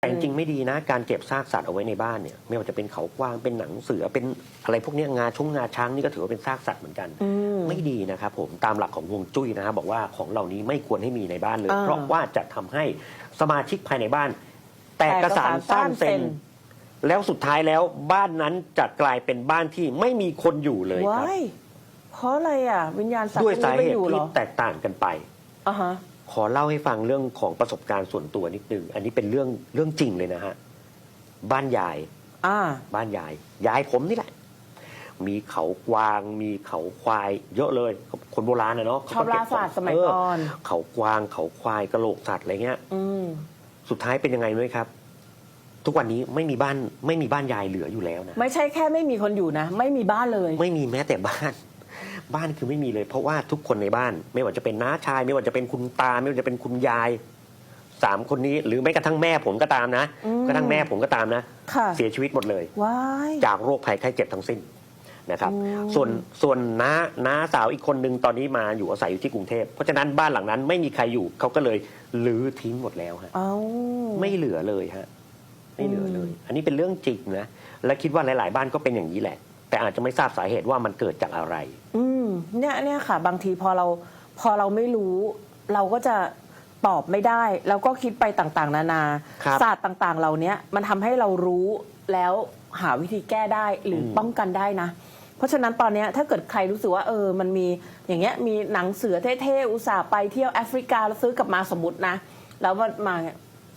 แต่จริงๆไม่ดีนะ การเก็บซากสัตว์เอาไว้ในบ้านเนี่ยไม่ว่าจะเป็นเขากวางเป็นหนังเสือเป็นอะไรพวกเนี้ยงาชงงาช้างนี่ก็ถือว่าเป็นซากสัตว์เหมือนกัน อืม ไม่ดีนะครับผมตามหลักของฮวงจุ้ยนะครับบอกว่าของเหล่านี้ไม่ควรให้มีในบ้านเลย อ่าเพราะว่าจะทำให้สมาชิกภายในบ้าน แตกกระสานแตกกระสานซ่านเซซ่านนเซแล้วสุดท้ายแล้วบ้านนั้นจะกลายเป็นบ้านที่ไม่มีคนอยู่เลยครับว้ายเพราะอะไรอะ วิญญาณสัตว์ด้วยพวกสานี้ไม่เหตุอยู่เหรที่อแตกต่างกันไป อะฮะ ขอเล่าให้ฟังเรื่องของประสบการณ์ส่วนตัวนิดนึง อันนี้เป็นเรื่องเรื่องจริงเลยนะฮะ บ้านยาย อ่า บ้านยาย ยายผมนี่แหละ มีเขากวาง มีเขาควาย เยอะเลย คนโบราณนะเนาะชอบล่าสัตว์สมัยก่อนเเขากวาง เขาควายกระโหลกสัตว์อะไรเงี้ย อืม สุดท้ายเป็นยังไงรู้ไหมครับ ทุกวันนี้ไม่มีบ้านไม่มีบ้านยายเหลืออยู่แล้วนะ ไม่ใช่แค่ไม่มีคนอยู่นะ ไม่มีบ้านเลย ไม่มีแม้แต่บ้าน บ้านคือไม่มีเลย เพราะว่าทุกคนในบ้าน ไม่ว่าจะเป็นน้าชาย ไม่ว่าจะเป็นคุณตา ไม่ว่าจะเป็นคุณยายสามคนนี้หรือแม้กระทั่งแม่ผมก็ตามนะอืมกระทั่งแม่ผมก็ตามนะค่ะเสียชีวิตหมดเลยว้ายจากโรคภัยไข้เจ็บทั้งสิ้นนะครับอืมส่วนส่วนน้าน้าสาวอีกคนนึงตอนนี้มาอยู่อาศัยอยู่ที่กรุงเทพเพราะฉะนั้นบ้านหลังนั้นไม่มีใครอยู่เขาก็เลยลื้อทิ้งหมดแล้วฮะเอ้าไม่เหลือเลยฮะไม่เหลือเลยอืมอันนี้เป็นเรื่องจริงนะและคิดว่าหลาย ๆ บ้านก็เป็นอย่างนี้แหละแต่ อาจจะไม่ทราบสาเหตุว่ามันเกิดจากอะไร อืมเนี่ยเนี่ยค่ะ บางทีพอเราพอเราไม่รู้ เราก็จะตอบไม่ได้แล้วก็คิดไปต่างๆ นานาครับศาสตร์ต่างๆ เหล่านี้มันทำให้เรารู้แล้วหาวิธีแก้ได้หรืออม ป้องกันได้นะ เพราะฉะนั้นตอนเนี้ยถ้าเกิดใครรู้สึกว่าเออ มันมีอย่างเงี้ยมีหนังเสือเท่ๆอุตส่าห์ไปเที่ยวแอฟริกาแล้วซื้อกลับมาสมมตินะ แล้วมันมา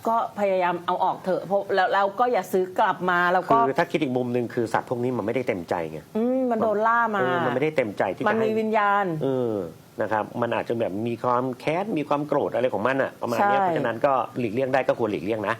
ก็พยายามเอาออกเถอะเพราะแล้วแล้วก็อย่าซื้อกลับมาแล้วก็คือถ้าคิดอีกมุมหนึ่งคือสัตว์พวกนี้มันไม่ได้เต็มใจไงอืมมันโดนล่ามา เออมันไม่ได้เต็มใจที่มันจะมีให้วิญญาณ เออนะครับ มันอาจจะแบบมีความแค้นมีความโกรธอะไรของมันอะประมาณเนี้ยใช่ เพราะฉะนั้นก็หลีกเลี่ยงได้ก็ควรหลีกเลี่ยงนะ